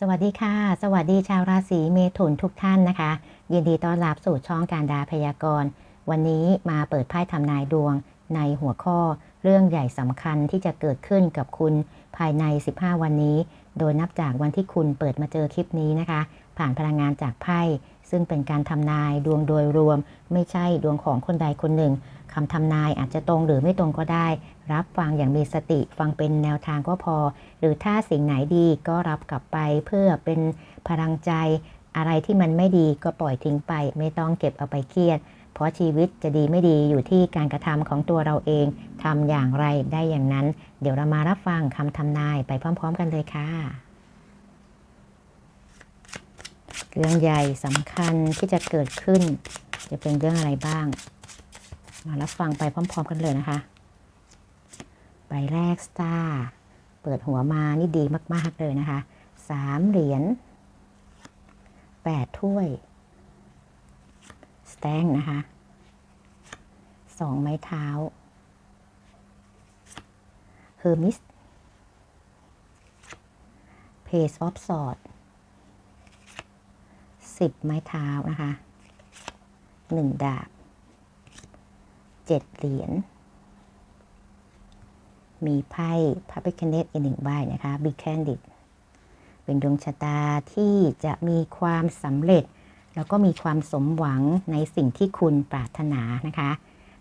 สวัสดีค่ะ สวัสดีชาวราศีเมถุนทุกท่านนะคะ ยินดีต้อนรับสู่ช่องการดาพยากรณ์ วันนี้มาเปิดไพ่ทำนายดวงในหัวข้อเรื่องใหญ่สำคัญที่จะเกิดขึ้นกับคุณภายใน 15 วันนี้ โดยนับจากวันที่คุณเปิดมาเจอคลิปนี้นะคะ ผ่านพลังงานจากไพ่ ซึ่งเป็นการทำนายดวงโดยรวม ไม่ใช่ดวงของคนใดคนหนึ่งคำทำนายอาจจะตรงหรือไม่ตรงก็ได้ รับฟังอย่างมีสติฟังเป็นแนวทางก็พอ หรือถ้าสิ่งไหนดีก็รับกลับไปเพื่อเป็นพลังใจ อะไรที่มันไม่ดีก็ปล่อยทิ้งไป ไม่ต้องเก็บเอาไปเครียด เพราะชีวิตจะดีไม่ดีอยู่ที่การกระทำของตัวเราเองทำอย่างไรได้อย่างนั้น เดี๋ยวเรามารับฟังคำทำนายไปพร้อม ๆ กันเลยค่ะ เรื่องใหญ่สำคัญที่จะเกิดขึ้น จะเป็นเรื่องอะไรบ้าง มารับฟังไปพร้อม ๆ กันเลยนะคะ ใบแรกสตาร์เปิดหัวมานี่ดีมากๆเลยนะคะสามเหรียญแปดถ้วยสแตงนะคะสองไม้เท้าเฮอร์มิสเพสออฟสอด สิบไม้เท้านะคะหนึ่งดาบเจ็ดเหรียญมีไพ่พระพิคเนตอีกหนึ่งใบนะคะบิ๊กแคนดิดเป็นดวงชะตาที่จะมีความสำเร็จ แล้วก็มีความสมหวังในสิ่งที่คุณปรารถนานะคะ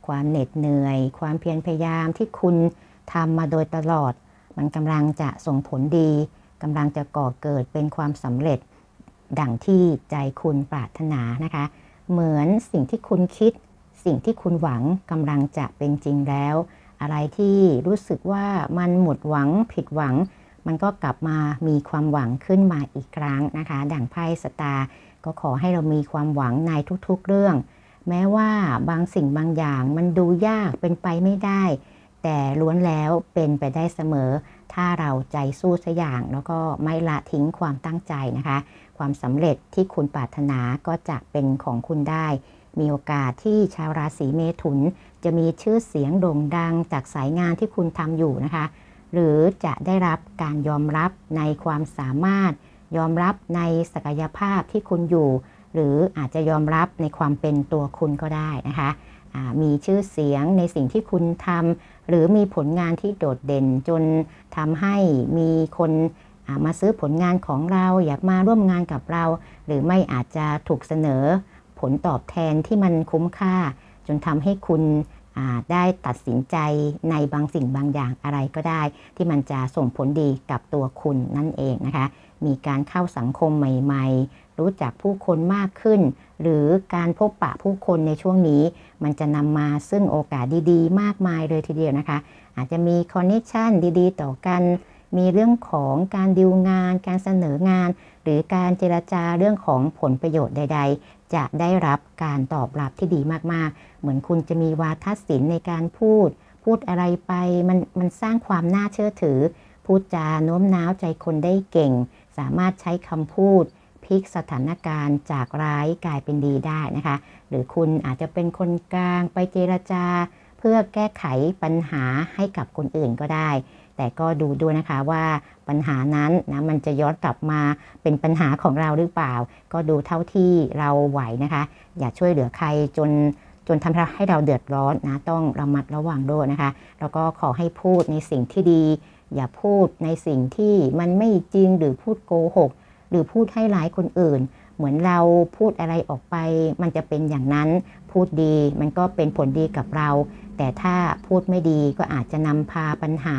ความเหน็ดเหนื่อย ความเพียรพยายามที่คุณทำมาโดยตลอด มันกำลังจะส่งผลดีกำลังจะก่อเกิดเป็นความสำเร็จ ดังที่ใจคุณปรารถนานะคะ เหมือนสิ่งที่คุณคิด สิ่งที่คุณหวังกำลังจะเป็นจริงแล้ว อะไรที่รู้สึกว่ามันหมดหวังผิดหวัง มันก็กลับมามีความหวังขึ้นมาอีกครั้งนะคะ ดั่งไพ่สตาร์ก็ขอให้เรามีความหวังในทุกๆเรื่อง แม้ว่าบางสิ่งบางอย่างมันดูยากเป็นไปไม่ได้ แต่ล้วนแล้วเป็นไปได้เสมอ ถ้าเราใจสู้สัอย่าง แล้วก็ไม่ละทิ้งความตั้งใจนะคะ ความสำเร็จที่คุณปรารถนาก็จะเป็นของคุณได้ มีโอกาสที่ชาวราศีเมถุน จะมีชื่อเสียงโด่งดังจากสายงานที่คุณทำอยู่นะคะ หรือจะได้รับการยอมรับในความสามารถ ยอมรับในศักยภาพที่คุณอยู่ หรืออาจจะยอมรับในความเป็นตัวคุณก็ได้นะคะ มีชื่อเสียงในสิ่งที่คุณทำหรือมีผลงานที่โดดเด่นจนทำให้มีคนมาซื้อผลงานของเราอยากมาร่วมงานกับเรา หรือไม่อาจจะถูกเสนอผลตอบแทนที่มันคุ้มค่า จนทำให้คุณได้ตัดสินใจในบางสิ่งบางอย่างอะไรก็ได้ ที่มันจะส่งผลดีกับตัวคุณนั่นเองนะคะ มีการเข้าสังคมใหม่ ๆ รู้จักผู้คนมากขึ้น หรือการพบปะผู้คนในช่วงนี้ มันจะนำมาซึ่งโอกาสดีๆ มากมายเลยทีเดียวนะคะ อาจจะมีคอนเนคชันดีๆ ต่อกัน มีเรื่องของการดิวงาน การเสนองาน หรือการเจรจาเรื่องของผลประโยชน์ใด ๆ จะได้รับการตอบรับที่ดีมากๆ เหมือนคุณจะมีวาทศิลป์ในการพูด พูดอะไรไปมันมันสร้างความน่าเชื่อถือ พูดจาโน้มน้าวใจคนได้เก่ง สามารถใช้คำพูด พลิกสถานการณ์จากร้ายกลายเป็นดีได้นะคะ หรือคุณอาจจะเป็นคนกลางไปเจรจา เพื่อแก้ไขปัญหาให้กับคนอื่นก็ได้ แต่ก็ดูด้วยนะคะว่าปัญหานั้นนะมันจะย้อนกลับมาเป็นปัญหาของเราหรือเปล่า ก็ดูเท่าที่เราไหวนะคะ อย่าช่วยเหลือใครจนจนทำให้เราเดือดร้อนนะต้องระมัดระวังด้วยนะคะ แล้วก็ขอให้พูดในสิ่งที่ดี อย่าพูดในสิ่งที่มันไม่จริงหรือพูดโกหก รือพูดให้ร้ายคนอื่น เหมือนเราพูดอะไรออกไป มันจะเป็นอย่างนั้นพูดดี มันก็เป็นผลดีกับเรา แต่ถ้าพูดไม่ดีก็อาจจะนำพาปัญหา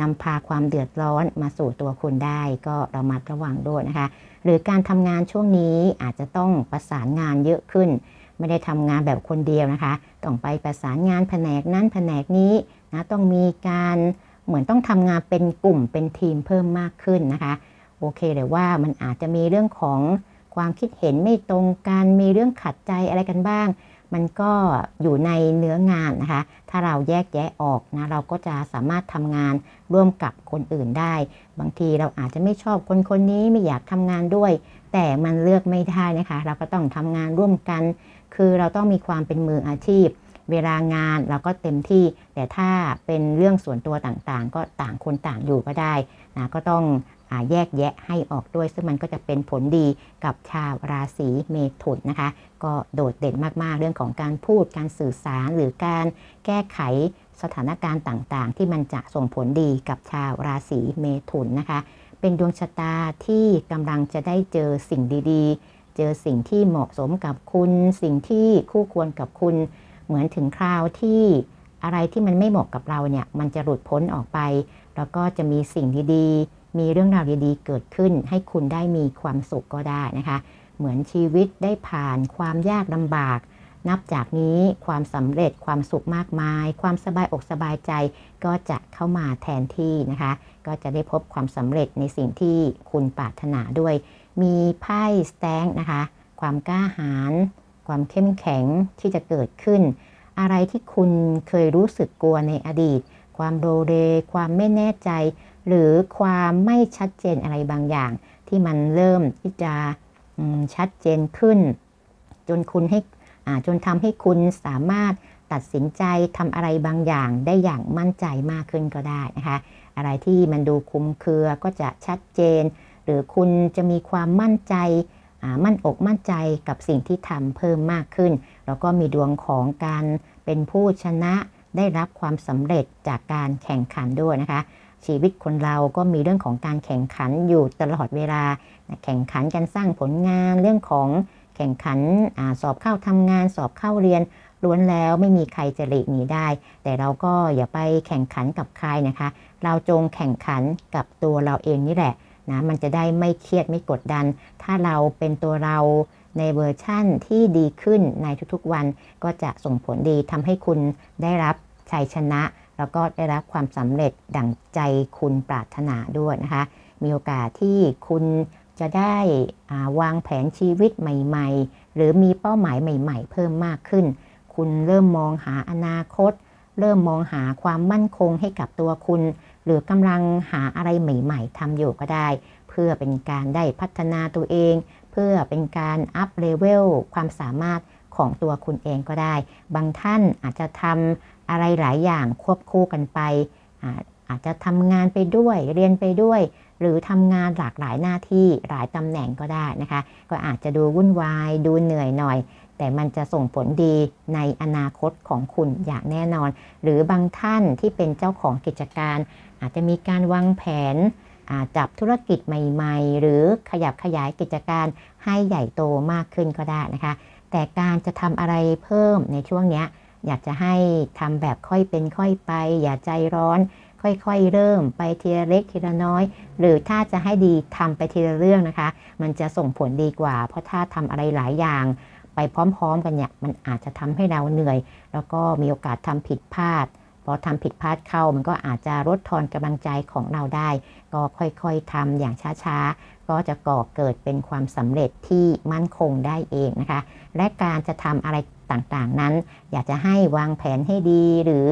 นำพาความเดือดร้อนมาสู่ตัวคุณได้ ก็ระมัดระวังด้วยนะคะ หรือการทำงานช่วงนี้อาจจะต้องประสานงานเยอะขึ้น ไม่ได้ทำงานแบบคนเดียวนะคะ ต้องไปประสานงานแผนกนั้นแผนกนี้นะต้องมีการเหมือนต้องทำงานเป็นกลุ่มเป็นทีมเพิ่มมากขึ้นนะคะ โอเคเลยว่ามันอาจจะมีเรื่องของความคิดเห็นไม่ตรงกัน มีเรื่องขัดใจอะไรกันบ้าง มันก็อยู่ในเนื้องานนะคะ ถ้าเราแยกแยะออกนะ เราก็จะสามารถทำงานร่วมกับคนอื่นได้ บางทีเราอาจจะไม่ชอบคนคนนี้ไม่อยากทำงานด้วย แต่มันเลือกไม่ได้นะคะ เราก็ต้องทำงานร่วมกัน คือเราต้องมีความเป็นมืออาชีพ เวลางานเราก็เต็มที่ แต่ถ้าเป็นเรื่องส่วนตัวต่างๆ ก็ต่างคนต่างอยู่ก็ได้นะ ก็ต้อง แยกแยะให้ออกด้วย ซึ่งมันก็จะเป็นผลดีกับชาวราศีเมถุนนะคะ ก็โดดเด่นมากๆ เรื่องของการพูดการสื่อสารหรือการแก้ไขสถานการณ์ต่างๆ ที่มันจะส่งผลดีกับชาวราศีเมถุนนะคะ เป็นดวงชะตาที่กำลังจะได้เจอสิ่งดีๆ เจอสิ่งที่เหมาะสมกับคุณ สิ่งที่คู่ควรกับคุณ เหมือนถึงคราวที่อะไรที่มันไม่เหมาะกับเราเนี่ย มันจะหลุดพ้นออกไป แล้วก็จะมีสิ่งดีๆ มีเรื่องราวดีๆ เกิดขึ้น ให้คุณได้มีความสุขก็ได้นะคะ เหมือนชีวิตได้ผ่านความยากลำบาก นับจากนี้ความสำเร็จความสุขมากมาย ความสบายอกสบายใจก็จะเข้ามาแทนที่นะคะ ก็จะได้พบความสำเร็จในสิ่งที่คุณปรารถนาด้วย มีไพ่สแตงนะคะ ความกล้าหาญความเข้มแข็งที่จะเกิดขึ้น อะไรที่คุณเคยรู้สึกกลัวในอดีต ความโดเร ความไม่แน่ใจ หรือความไม่ชัดเจนอะไรบางอย่าง ที่มันเริ่มที่จะชัดเจนขึ้น จนคุณให้จนทำให้คุณสามารถตัดสินใจทำอะไรบางอย่างได้อย่างมั่นใจมากขึ้นก็ได้นะคะ อะไรที่มันดูคุมเครือก็จะชัดเจน หรือคุณจะมีความมั่นใจมั่นอกมั่นใจกับสิ่งที่ทำเพิ่มมากขึ้น แล้วก็มีดวงของการเป็นผู้ชนะได้รับความสำเร็จจากการแข่งขันด้วยนะคะ ชีวิตคนเราก็มีเรื่องของการแข่งขันอยู่ตลอดเวลา แข่งขันกันสร้างผลงานเรื่องของแข่งขันอสอบเข้าทำงาน สอบเข้าเรียนล้วนแล้วไม่มีใครจะหลีกหนีได้ แต่เราก็อย่าไปแข่งขันกับใครนะคะ เราจงแข่งขันกับตัวเราเองนี่แหละนะมันจะได้ไม่เครียดไม่กดดัน ถ้าเราเป็นตัวเราในเวอร์ชั่นที่ดีขึ้นในทุกๆวันก็จะส่งผลดีทำให้คุณได้รับชัยชนะ แล้วก็ได้รับความสำเร็จดั่งใจคุณปรารถนาด้วยนะคะ มีโอกาสที่คุณจะได้วางแผนชีวิตใหม่ ๆ หรือมีเป้าหมายใหม่ ๆ เพิ่มมากขึ้น คุณเริ่มมองหาอนาคต เริ่มมองหาความมั่นคงให้กับตัวคุณ หรือกำลังหาอะไรใหม่ ๆทำอยู่ก็ได้ เพื่อเป็นการได้พัฒนาตัวเอง เพื่อเป็นการอัพเลเวลความสามารถของตัวคุณเองก็ได้ บางท่านอาจจะทำ อะไรหลายอย่างควบคู่กันไป อาจจะทำงานไปด้วยเรียนไปด้วย หรือทำงานหลากหลายหน้าที่หลายตำแหน่งก็ได้นะคะ ก็อาจจะดูวุ่นวายดูเหนื่อยหน่อย แต่มันจะส่งผลดีในอนาคตของคุณอย่างแน่นอน หรือบางท่านที่เป็นเจ้าของกิจการ อาจจะมีการวางแผนจับธุรกิจใหม่ ๆ หรือขยับขยายกิจการให้ใหญ่โตมากขึ้นก็ได้นะคะ แต่การจะทำอะไรเพิ่มในช่วงนี้ อยากจะให้ทำแบบค่อยเป็นค่อยไป อย่าใจร้อน ค่อยๆ เริ่มไปทีละเล็กทีละน้อย หรือถ้าจะให้ดีทำไปทีละเรื่องนะคะ มันจะส่งผลดีกว่า เพราะถ้าทำอะไรหลายอย่างไปพร้อมๆ กันเนี่ยมันอาจจะทำให้เราเหนื่อย แล้วก็มีโอกาสทำผิดพลาดพอทำผิดพลาดเข้ามันก็อาจจะลดทอนกำลังใจของเราได้ ก็ค่อยๆทำอย่างช้าๆ ก็จะก่อเกิดเป็นความสำเร็จที่มั่นคงได้เองนะคะ และการจะทำอะไร ต่างๆนั้น อยากจะให้วางแผนให้ดี หรือ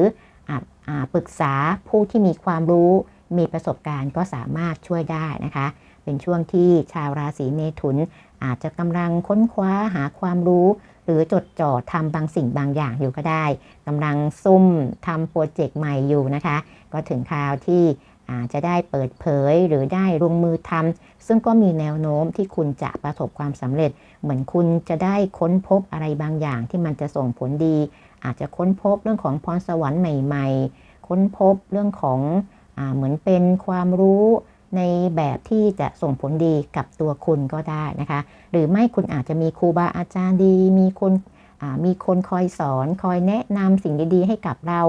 ปรึกษาผู้ที่มีความรู้มีประสบการณ์ก็สามารถช่วยได้นะคะ เป็นช่วงที่ชาวราศีเมถุน อาจจะกำลังค้นคว้าหาความรู้ หรือจดจ่อทำบางสิ่งบางอย่างอยู่ก็ได้กำลังซุ่มทำโปรเจกต์ใหม่อยู่นะคะ ก็ถึงคราวที่ จจะได้เปิดเผยหรือได้ลงมือทำซึ่งก็มีแนวโน้มที่คุณจะประสบความสำเร็จ เหมือนคุณจะได้ค้นพบอะไรบางอย่างที่มันจะส่งผลดี อาจจะค้นพบเรื่องของพรสวรรค์ใหม่ๆ ค้นพบเรื่องของอเหมือนเป็นความรู้ในแบบที่จะส่งผลดีกับตัวคุณก็ได้นะคะ หรือไม่คุณอาจจะมีครูบาอาจารย์ดี มีคน มีคนคอยสอนคอยแนะนำสิ่งดีๆ ให้กับเรา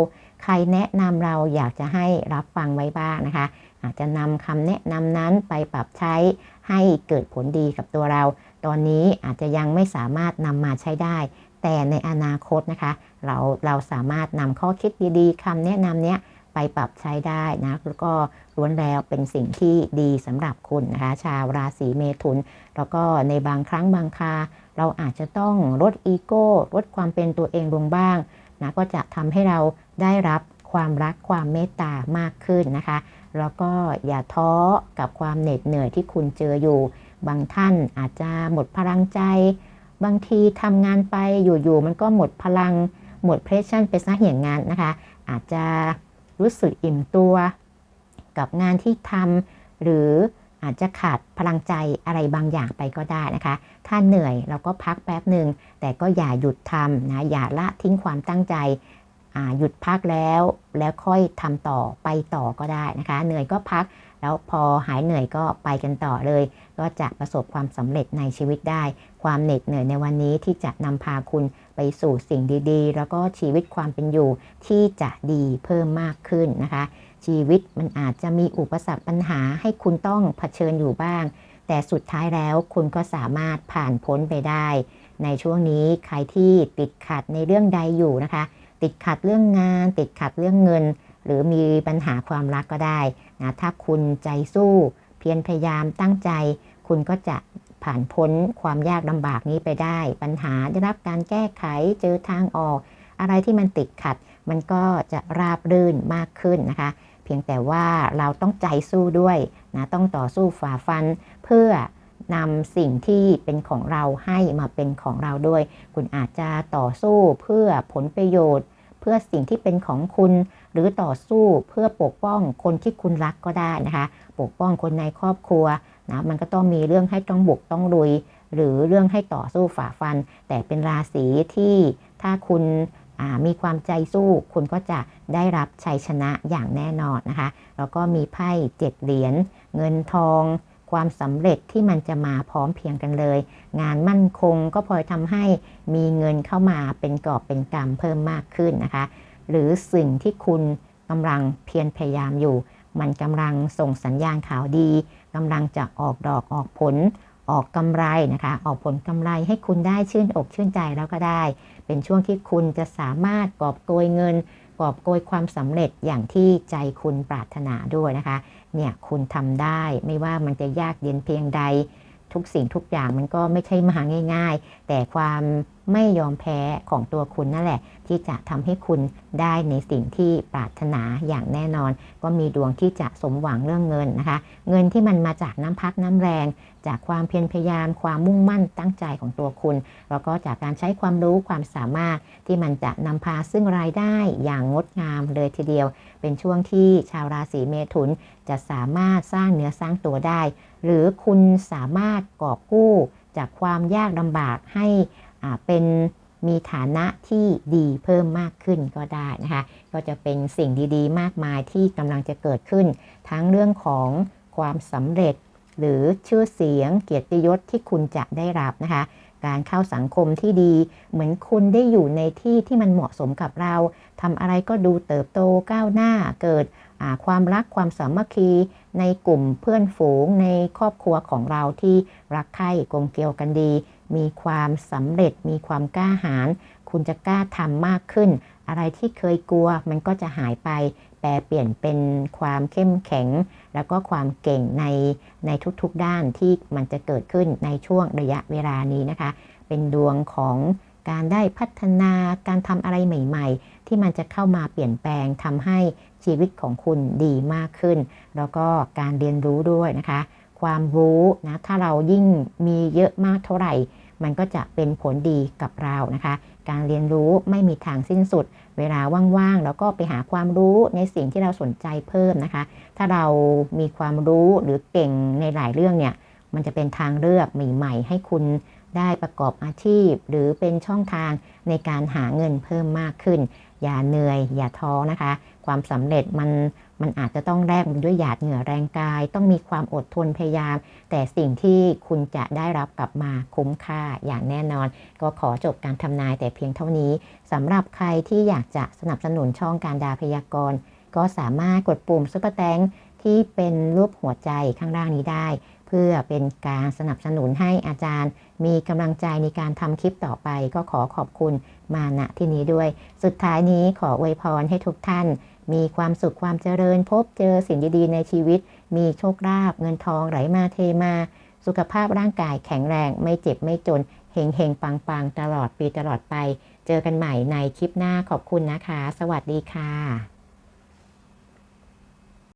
ใครแนะนำเราอยากจะให้รับฟังไว้บ้างนะคะ อาจจะนำคำแนะนำนั้นไปปรับใช้ให้เกิดผลดีกับตัวเรา ตอนนี้อาจจะยังไม่สามารถนำมาใช้ได้ แต่ในอนาคตนะคะ เราเราสามารถนำข้อคิดดีๆคำแนะนำเนี้ยไปปรับใช้ได้นะแล้วก็ล้วนแล้วเป็นสิ่งที่ดีสำหรับคุณนะคะ ชาวราศีเมถุน แล้วก็ในบางครั้งบางคา เราอาจจะต้องลดอีโก้ลดความเป็นตัวเองลงบ้างนะก็จะทำให้เราได้รับความรักความเมตตามากขึ้นนะคะ แล้วก็อย่าท้อกับความเหน็ดเหนื่อยที่คุณเจออยู่ บางท่านอาจจะหมดพลังใจ บางทีทำงานไปอยู่ๆมันก็หมดพลังหมดเพรสชั่นไปซะอย่างงานนะคะ อาจจะรู้สึกอิ่มตัว กับงานที่ทำหรือ อาจจะขาดพลังใจอะไรบางอย่างไปก็ได้นะคะ ถ้าเหนื่อยเราก็พักแป๊บหนึ่งแต่ก็อย่าหยุดทำนะอย่าละทิ้งความตั้งใจหยุดพักแล้วแล้วค่อยทำต่อไปต่อก็ได้นะคะ เหนื่อยก็พักแล้วพอหายเหนื่อยก็ไปกันต่อเลย ก็จะประสบความสำเร็จในชีวิตได้ ความเหน็ดเหนื่อยในวันนี้ที่จะนำพาคุณไปสู่สิ่งดีๆ แล้วก็ชีวิตความเป็นอยู่ที่จะดีเพิ่มมากขึ้นนะคะ ชีวิตมันอาจจะมีอุปสรรคปัญหาให้คุณต้องเผชิญอยู่บ้าง แต่สุดท้ายแล้วคุณก็สามารถผ่านพ้นไปได้ ในช่วงนี้ใครที่ติดขัดในเรื่องใดอยู่นะคะ ติดขัดเรื่องงาน ติดขัดเรื่องเงิน หรือมีปัญหาความรักก็ได้นะถ้าคุณใจสู้ เพียรพยายามตั้งใจ คุณก็จะผ่านพ้นความยากลำบากนี้ไปได้ ปัญหาได้รับการแก้ไขเจอทางออก อะไรที่มันติดขัด มันก็จะราบรื่นมากขึ้นนะคะ พียงแต่ว่าเราต้องใจสู้ด้วยนะต้องต่อสู้ฝ่าฟัน เพื่อนำสิ่งที่เป็นของเราให้มาเป็นของเราด้วย คุณอาจจะต่อสู้เพื่อผลประโยชน์ เพื่อสิ่งที่เป็นของคุณ หรือต่อสู้เพื่อปกป้องคนที่คุณรักก็ได้นะคะ ปกป้องคนในครอบครัวนะมันก็ต้องมีเรื่องให้ต้องบุกต้องลุย หรือเรื่องให้ต่อสู้ฝ่าฟัน แต่เป็นราศีที่ถ้าคุณ มีความใจสู้คุณก็จะได้รับชัยชนะอย่างแน่นอนนะคะ แล้วก็มีไพ่เจ็ดเหรียญเงินทอง ความสำเร็จที่มันจะมาพร้อมเพียงกันเลย งานมั่นคงก็พลอยทำให้มีเงินเข้ามาเป็นกอบเป็นกำเพิ่มมากขึ้นนะคะ หรือสิ่งที่คุณกำลังเพียรพยายามอยู่ มันกำลังส่งสัญญาณข่าวดีกำลังจะออกดอกออกผลออกกำไรนะคะ ออกผลกำไรให้คุณได้ชื่นอกชื่นใจแล้วก็ได้ เป็นช่วงที่คุณจะสามารถกอบโกยเงิน กอบโกยความสำเร็จอย่างที่ใจคุณปรารถนาด้วยนะคะ เนี่ยคุณทำได้ไม่ว่ามันจะยากเย็นเพียงใด ทุกสิ่งทุกอย่างมันก็ไม่ใช่มาง่าย ๆ แต่ความ ไม่ยอมแพ้ของตัวคุณนั่นแหละ ที่จะทำให้คุณได้ในสิ่งที่ปรารถนาอย่างแน่นอน ก็มีดวงที่จะสมหวังเรื่องเงินนะคะ เงินที่มันมาจากน้ำพักน้ำแรง จากความเพียรพยายาม ความมุ่งมั่นตั้งใจของตัวคุณ แล้วก็จากการใช้ความรู้ความสามารถที่มันจะนำพาซึ่งรายได้อย่างงดงามเลยทีเดียว เป็นช่วงที่ชาวราศีเมถุนจะสามารถสร้างเนื้อสร้างตัวได้ หรือคุณสามารถกอบกู้จากความยากลำบากให้ เป็นมีฐานะที่ดีเพิ่มมากขึ้นก็ได้นะคะ ก็จะเป็นสิ่งดีๆ มากมายที่กำลังจะเกิดขึ้น ทั้งเรื่องของความสำเร็จ หรือชื่อเสียงเกียรติยศที่คุณจะได้รับนะคะ การเข้าสังคมที่ดี เหมือนคุณได้อยู่ในที่ที่มันเหมาะสมกับเราทำอะไรก็ดูเติบโตก้าวหน้าเกิด ความรักความสามัคคีในกลุ่มเพื่อนฝูงในครอบครัวของเราที่รักใคร่กลมเกลียวกันดี มีความสำเร็จมีความกล้าหาญคุณจะกล้าทำมากขึ้น อะไรที่เคยกลัวมันก็จะหายไป แปลเปลี่ยนเป็นความเข้มแข็ง แล้วก็ความเก่งในในทุกๆด้านที่มันจะเกิดขึ้นในช่วงระยะเวลานี้นะคะ เป็นดวงของ การได้พัฒนาการทำอะไรใหม่ๆ ที่มันจะเข้ามาเปลี่ยนแปลงทำให้ชีวิตของคุณดีมากขึ้น แล้วก็การเรียนรู้ด้วยนะคะ ความรู้นะถ้าเรายิ่งมีเยอะมากเท่าไหร่ มันก็จะเป็นผลดีกับเรานะคะ การเรียนรู้ไม่มีทางสิ้นสุด เวลาว่างๆแล้วก็ไปหาความรู้ในสิ่งที่เราสนใจเพิ่มนะคะ ถ้าเรามีความรู้หรือเก่งในหลายเรื่องเนี่ยมันจะเป็นทางเลือกใหม่ ๆ ให้คุณ ได้ประกอบอาชีพ หรือเป็นช่องทางในการหาเงินเพิ่มมากขึ้น อย่าเหนื่อย อย่าท้อนะคะ ความสำเร็จมันมันอาจจะต้องแลกด้วยหยาดเหงื่อแรงกาย ต้องมีความอดทนพยายาม แต่สิ่งที่คุณจะได้รับกลับมาคุ้มค่าอย่างแน่นอน ก็ขอจบการทำนายแต่เพียงเท่านี้สำหรับใครที่อยากจะสนับสนุนช่องการดาพยากรณ์ก็สามารถกดปุ่มซุปเปอร์แตงที่เป็นรูปหัวใจข้างล่างนี้ได้ เพื่อเป็นการสนับสนุนให้อาจารย์ มีกำลังใจในการทำคลิปต่อไป ก็ขอขอบคุณมาณที่นี้ด้วย สุดท้ายนี้ขออวยพรให้ทุกท่าน มีความสุขความเจริญ พบเจอสิ่งดีๆในชีวิต มีโชคลาภเงินทองไหลมาเทมา สุขภาพร่างกายแข็งแรง ไม่เจ็บไม่จนเฮงเฮงปังปังตลอดปีตลอดไป เจอกันใหม่ในคลิปหน้าขอบคุณนะคะ สวัสดีค่ะ